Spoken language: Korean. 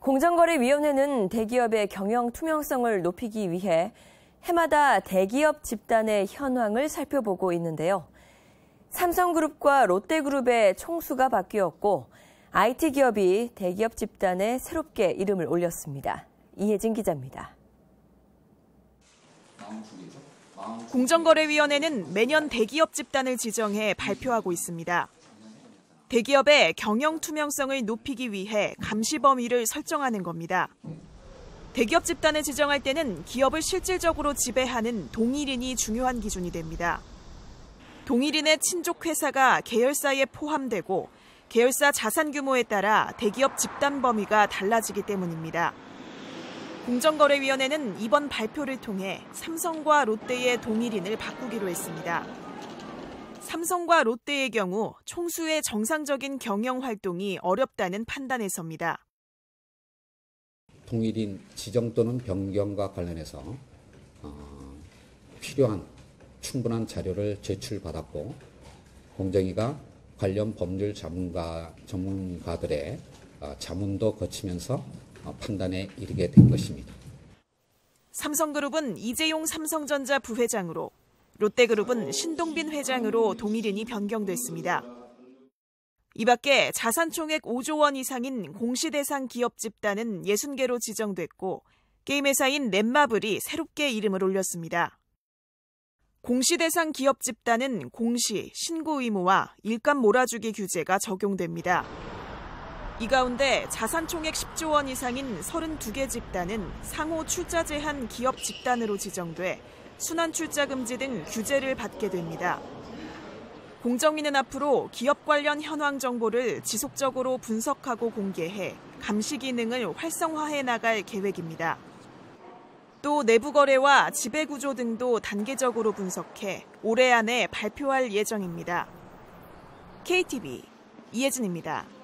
공정거래위원회는 대기업의 경영 투명성을 높이기 위해 해마다 대기업 집단의 현황을 살펴보고 있는데요. 삼성그룹과 롯데그룹의 총수가 바뀌었고 IT 기업이 대기업 집단에 새롭게 이름을 올렸습니다. 이혜진 기자입니다. 공정거래위원회는 매년 대기업 집단을 지정해 발표하고 있습니다. 대기업의 경영 투명성을 높이기 위해 감시 범위를 설정하는 겁니다. 대기업 집단을 지정할 때는 기업을 실질적으로 지배하는 동일인이 중요한 기준이 됩니다. 동일인의 친족 회사가 계열사에 포함되고 계열사 자산 규모에 따라 대기업 집단 범위가 달라지기 때문입니다. 공정거래위원회는 이번 발표를 통해 삼성과 롯데의 동일인을 바꾸기로 했습니다. 삼성과 롯데의 경우 총수의 정상적인 경영 활동이 어렵다는 판단에 섭니다. 동일인 지정 또는 변경과 관련해서 어, 필요한 충분한 자료를 제출받았고 공정위가 관련 법률 전문가, 전문가들의 어, 자문도 거치면서 어, 판단에 이르게 된 것입니다. 삼성그룹은 이재용 삼성전자 부회장으로 롯데그룹은 신동빈 회장으로 동일인이 변경됐습니다. 이 밖에 자산총액 5조 원 이상인 공시대상 기업 집단은 60개로 지정됐고 게임 회사인 넷마블이 새롭게 이름을 올렸습니다. 공시대상 기업 집단은 공시, 신고 의무와 일감 몰아주기 규제가 적용됩니다. 이 가운데 자산총액 10조 원 이상인 32개 집단은 상호 출자 제한 기업 집단으로 지정돼 순환 출자 금지 등 규제를 받게 됩니다. 공정위는 앞으로 기업 관련 현황 정보를 지속적으로 분석하고 공개해 감시 기능을 활성화해 나갈 계획입니다. 또 내부 거래와 지배 구조 등도 단계적으로 분석해 올해 안에 발표할 예정입니다. KTV 이혜진입니다.